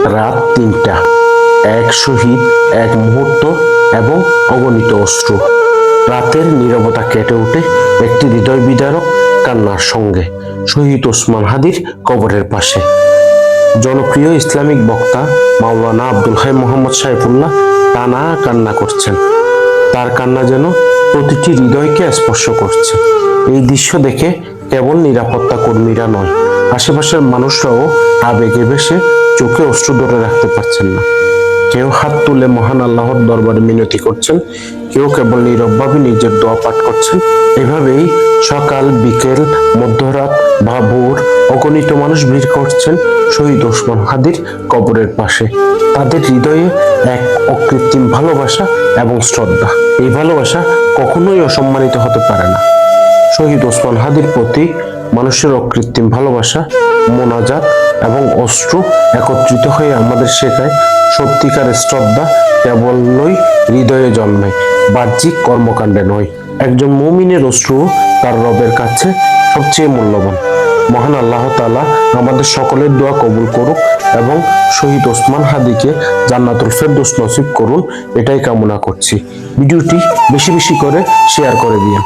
রাত তিনটা। এক শহীদ, এক মুহূর্ত এবং অগণিত অশ্রু। রাতের নীরবতা কেটে ওঠে একটি হৃদয় বিদারক কান্নার সঙ্গে। শহীদ ওসমান হাদির কবরের পাশে। জনপ্রিয় ইসলামিক বক্তা মাওলানা আব্দুল হাই মোহাম্মদ সাইফুল্লাহ টানা কান্না করছেন। তার কান্না যেন প্রতিটি হৃদয়কে স্পর্শ করছে। এই দৃশ্য দেখে কেবল নিরাপত্তা কর্মীরা নয় আশেপাশের মানুষরাও আবেগে ভেসে চোখে অশ্রু ধরে রাখতে পারছেন না। কেউ হাত তুলে মহান আল্লাহর দরবারে মিনতি করছেন, কেউ কেবল নীরবভাবে নিজের দোয়া পাঠ করছেন। এভাবেই সকাল, বিকেল, মধ্যরাত বা ভোর অগণিত মানুষ ভিড় করছেন শহীদ ওসমান হাদির কবরের পাশে। তাদের হৃদয়ে এক অকৃত্রিম ভালোবাসা এবং শ্রদ্ধা। এই ভালোবাসা কখনোই অসম্মানিত হতে পারে না। শহীদ ওসমান হাদির প্রতি মানুষের অকৃত্রিম ভালোবাসা, মোনাজাত এবং অশ্রু একত্রিত হয়ে আমাদের শেখায় সত্যিকারের শ্রদ্ধা কেবলই হৃদয়ে জন্মায়, বাহ্যিক কর্মকাণ্ডে নয়। একজন মুমিনের অশ্রু তার রবের কাছে সবচেয়ে মূল্যবান। মহান আল্লাহ তাআলা আমাদের সকলের দোয়া কবুল করুক এবং শহীদ ওসমান হাদিকে জান্নাতুল ফেরদৌস নসিব করুন, এটাই কামনা করছি। ভিডিওটি বেশি বেশি করে শেয়ার করে দিন